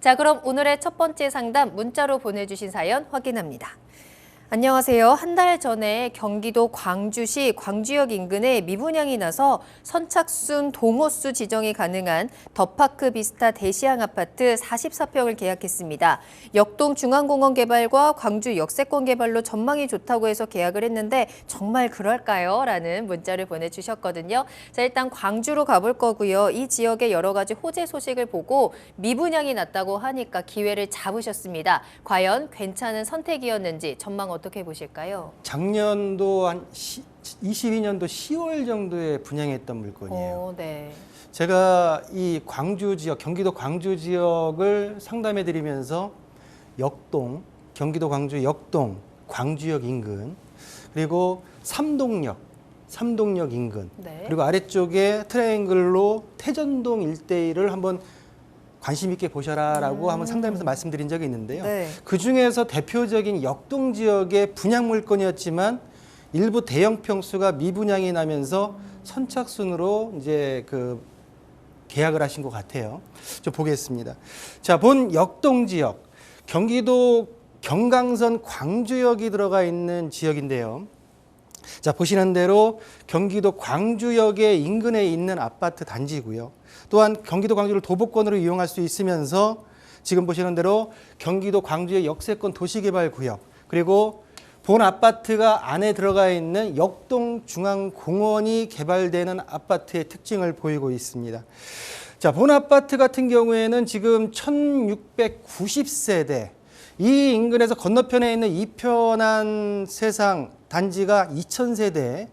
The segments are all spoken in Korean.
자, 그럼 오늘의 첫 번째 상담 문자로 보내주신 사연 확인합니다. 안녕하세요. 한 달 전에 경기도 광주시 광주역 인근에 미분양이 나서 선착순 동호수 지정이 가능한 더파크 비스타 대시양 아파트 44평을 계약했습니다. 역동 중앙공원 개발과 광주 역세권 개발로 전망이 좋다고 해서 계약을 했는데 정말 그럴까요? 라는 문자를 보내주셨거든요. 자, 일단 광주로 가볼 거고요. 이 지역의 여러 가지 호재 소식을 보고 미분양이 났다고 하니까 기회를 잡으셨습니다. 과연 괜찮은 선택이었는지 전망 어떻게 보실까요? 작년도 한 시, 22년도 10월 정도에 분양했던 물건이에요. 어, 네. 제가 이 광주 지역, 경기도 광주 지역을 상담해 드리면서 역동, 경기도 광주 역동, 광주역 인근, 그리고 삼동역, 삼동역 인근, 네. 그리고 아래쪽에 트라이앵글로 태전동 일대를 한번 관심 있게 보셔라라고 한번 상담에서 말씀드린 적이 있는데요. 네. 그 중에서 대표적인 역동 지역의 분양 물건이었지만 일부 대형 평수가 미분양이 나면서 선착순으로 이제 그 계약을 하신 것 같아요. 좀 보겠습니다. 자, 본 역동 지역 경기도 경강선 광주역이 들어가 있는 지역인데요. 자, 보시는 대로 경기도 광주역의 인근에 있는 아파트 단지고요. 또한 경기도 광주를 도보권으로 이용할 수 있으면서 지금 보시는 대로 경기도 광주의 역세권 도시개발구역 그리고 본 아파트가 안에 들어가 있는 역동 중앙공원이 개발되는 아파트의 특징을 보이고 있습니다. 자, 본 아파트 같은 경우에는 지금 1690세대 이 인근에서 건너편에 있는 이편한 세상 단지가 2000세대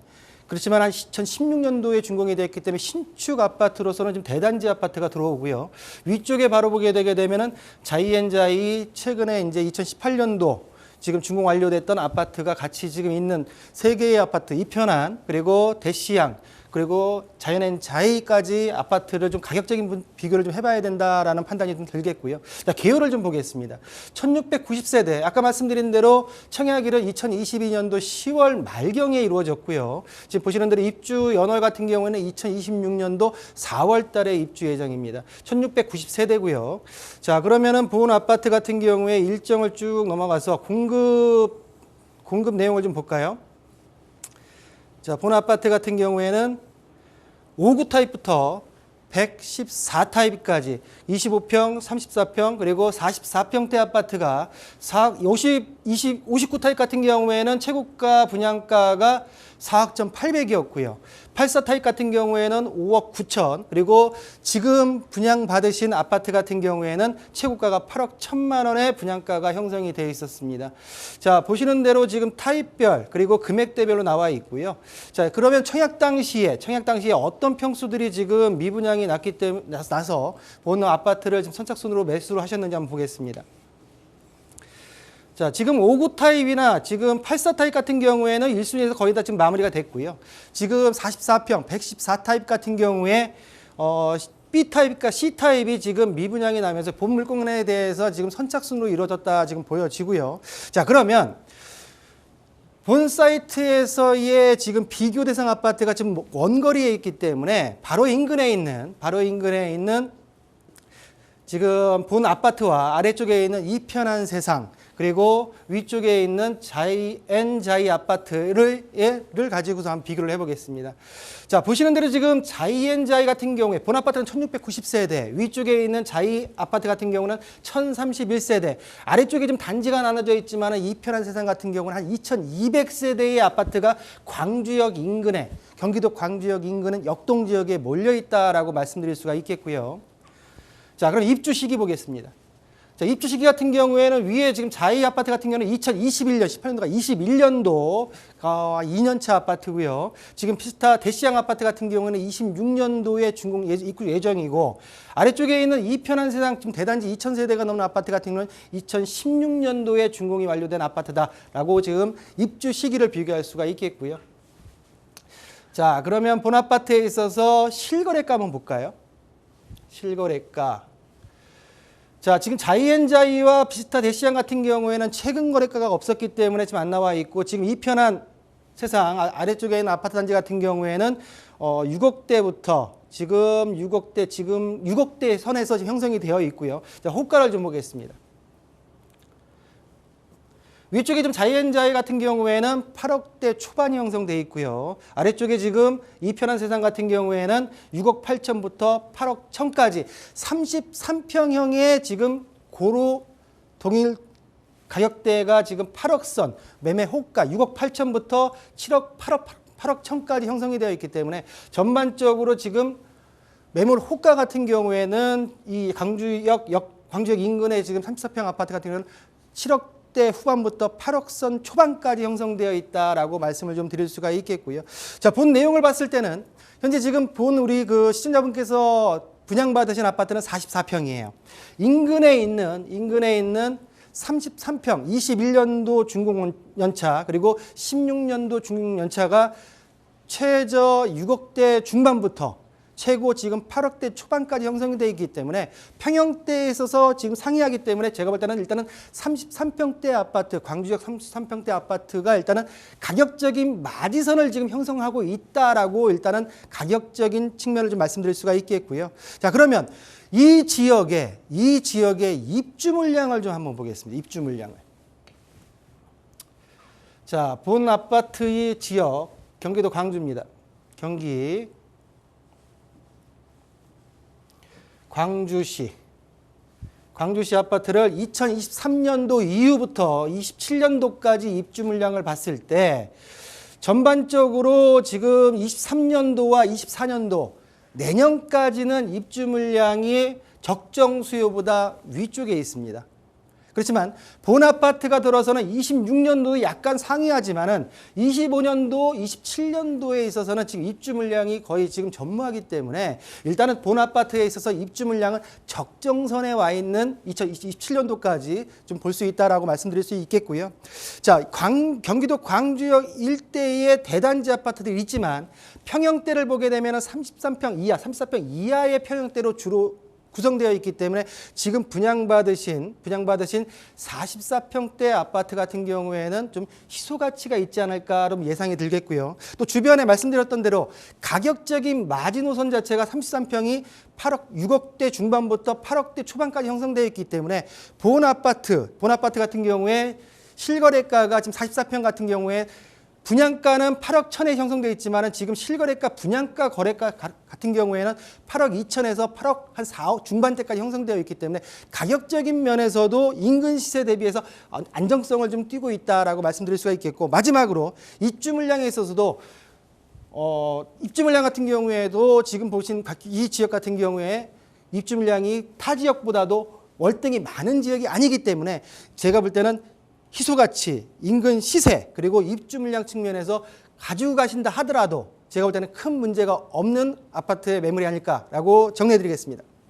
그렇지만 한 2016년도에 준공이 됐기 때문에 신축 아파트로서는 좀 대단지 아파트가 들어오고요. 위쪽에 바로 보게 되게 되면은 자이앤자이 최근에 이제 2018년도 지금 준공 완료됐던 아파트가 같이 지금 있는 세 개의 아파트 이편한 그리고 대시양 그리고 자연엔 자이까지 아파트를 좀 가격적인 분- 비교를 좀 해봐야 된다라는 판단이 좀 들겠고요. 자, 개요를 좀 보겠습니다. 1690세대, 아까 말씀드린 대로 청약일은 2022년도 10월 말경에 이루어졌고요. 지금 보시는 대로 입주 연월 같은 경우에는 2026년도 4월 달에 입주 예정입니다. 1690세대고요. 자, 그러면은 본 아파트 같은 경우에 일정을 쭉 넘어가서 공급, 공급 내용을 좀 볼까요? 자, 본 아파트 같은 경우에는 5구 타입부터 114 타입까지 25평, 34평 그리고 44평대 아파트가 4, 50, 20, 59 타입 같은 경우에는 최고가 분양가가 4억 800이었고요. 84 타입 같은 경우에는 5억 9천 그리고 지금 분양 받으신 아파트 같은 경우에는 최고가가 8억 1천만 원의 분양가가 형성이 되어 있었습니다. 자 보시는 대로 지금 타입별 그리고 금액대별로 나와 있고요. 자 그러면 청약 당시에 청약 당시에 어떤 평수들이 지금 미분양이 났기 때문에 나서 본 아파트를 지금 선착순으로 매수를 하셨는지 한번 보겠습니다. 자, 지금 5구 타입이나 지금 84 타입 같은 경우에는 1순위에서 거의 다 지금 마무리가 됐고요. 지금 44평, 114 타입 같은 경우에 어, B 타입과 C 타입이 지금 미분양이 나면서 본 물건에 대해서 지금 선착순으로 이루어졌다 지금 보여지고요. 자, 그러면 본 사이트에서의 지금 비교 대상 아파트가 지금 원거리에 있기 때문에 바로 인근에 있는 바로 인근에 있는 지금 본 아파트와 아래쪽에 있는 이편한 세상 그리고 위쪽에 있는 자이 엔 자이 아파트를 를 가지고서 한번 비교를 해보겠습니다. 자 보시는 대로 지금 자이 엔 자이 같은 경우에 본 아파트는 1690세대, 위쪽에 있는 자이 아파트 같은 경우는 1031세대, 아래쪽에 좀 단지가 나눠져 있지만 이 편한 세상 같은 경우는 한 2200세대의 아파트가 광주역 인근에 경기도 광주역 인근은 역동 지역에 몰려 있다라고 말씀드릴 수가 있겠고요. 자, 그럼 입주 시기 보겠습니다. 자, 입주 시기 같은 경우에는 위에 지금 자이 아파트 같은 경우는 2021년, 18년도가 21년도 어, 2년차 아파트고요. 지금 피스타 대시양 아파트 같은 경우는 26년도에 준공 예, 입구 예정이고 아래쪽에 있는 이편한 세상 지금 대단지 2,000세대가 넘는 아파트 같은 경우는 2016년도에 준공이 완료된 아파트다라고 지금 입주 시기를 비교할 수가 있겠고요. 자, 그러면 본 아파트에 있어서 실거래가 한번 볼까요? 실거래가. 자, 지금 자이앤자이와 비스타 대시양 같은 경우에는 최근 거래가가 없었기 때문에 지금 안 나와 있고 지금 이 편한 세상 아- 아래쪽에 있는 아파트 단지 같은 경우에는 어, 6억대부터 지금 6억대 지금 6억대 선에서 지금 형성이 되어 있고요. 자, 호가를 좀 보겠습니다. 위쪽에 좀 자이엔자이 같은 경우에는 8억대 초반이 형성돼 있고요. 아래쪽에 지금 이 편한 세상 같은 경우에는 6억 8천부터 8억 1천까지 33평형의 지금 고로 동일 가격대가 지금 8억 선 매매 호가 6억 8천부터 7억 8억 8억 천까지 형성이 되어 있기 때문에 전반적으로 지금 매물 호가 같은 경우에는 이 광주역 역 광주역 인근에 지금 34평 아파트 같은 경우는 7억 대 후반부터 8억 선 초반까지 형성되어 있다라고 말씀을 좀 드릴 수가 있겠고요. 자, 본 내용을 봤을 때는 현재 지금 본 우리 그 시청자분께서 분양받으신 아파트는 44평이에요. 인근에 있는 인근에 있는 33평, 21년도 준공 연차 그리고 16년도 준공 연차가 최저 6억대 중반부터 최고 지금 8억대 초반까지 형성이 되어 있기 때문에 평형대에 있어서 지금 상이하기 때문에 제가 볼 때는 일단은 33평대 아파트, 광주역 33평대 아파트가 일단은 가격적인 마지선을 지금 형성하고 있다라고 일단은 가격적인 측면을 좀 말씀드릴 수가 있겠고요. 자, 그러면 이 지역에 이 지역의 입주 물량을 좀 한번 보겠습니다. 입주 물량을. 자, 본 아파트의 지역 경기도 광주입니다. 경기 광주시 광주시 아파트를 2023년도 이후부터 27년도까지 입주 물량을 봤을 때 전반적으로 지금 23년도와 24년도 내년까지는 입주 물량이 적정 수요보다 위쪽에 있습니다. 그렇지만 본 아파트가 들어서는 26년도에 약간 상이하지만은 25년도, 27년도에 있어서는 지금 입주 물량이 거의 지금 전무하기 때문에 일단은 본 아파트에 있어서 입주 물량은 적정선에 와 있는 2027년도까지 좀 볼 수 있다라고 말씀드릴 수 있겠고요. 자, 광, 경기도 광주역 일대의 대단지 아파트들이 있지만 평형대를 보게 되면은 33평 이하, 34평 이하의 평형대로 주로 구성되어 있기 때문에 지금 분양받으신 분양받으신 44평대 아파트 같은 경우에는 좀 희소 가치가 있지 않을까 좀 예상이 들겠고요. 또 주변에 말씀드렸던 대로 가격적인 마지노선 자체가 33평이 8억 6억대 중반부터 8억대 초반까지 형성되어 있기 때문에 본 아파트 본 아파트 같은 경우에 실거래가가 지금 44평 같은 경우에 분양가는 8억 천에 형성되어 있지만 지금 실거래가 분양가 거래가 가- 같은 경우에는 8억 2천에서 8억 한 4억 중반대까지 형성되어 있기 때문에 가격적인 면에서도 인근 시세 대비해서 안정성을 좀 띄고 있다라고 말씀드릴 수가 있겠고 마지막으로 입주 물량에 있어서도 어, 입주 물량 같은 경우에도 지금 보신 각- 이 지역 같은 경우에 입주 물량이 타 지역보다도 월등히 많은 지역이 아니기 때문에 제가 볼 때는 희소 가치, 인근 시세, 그리고 입주 물량 측면에서 가지고 가신다 하더라도 제가 볼 때는 큰 문제가 없는 아파트의 매물이 아닐까라고 정리해 드리겠습니다.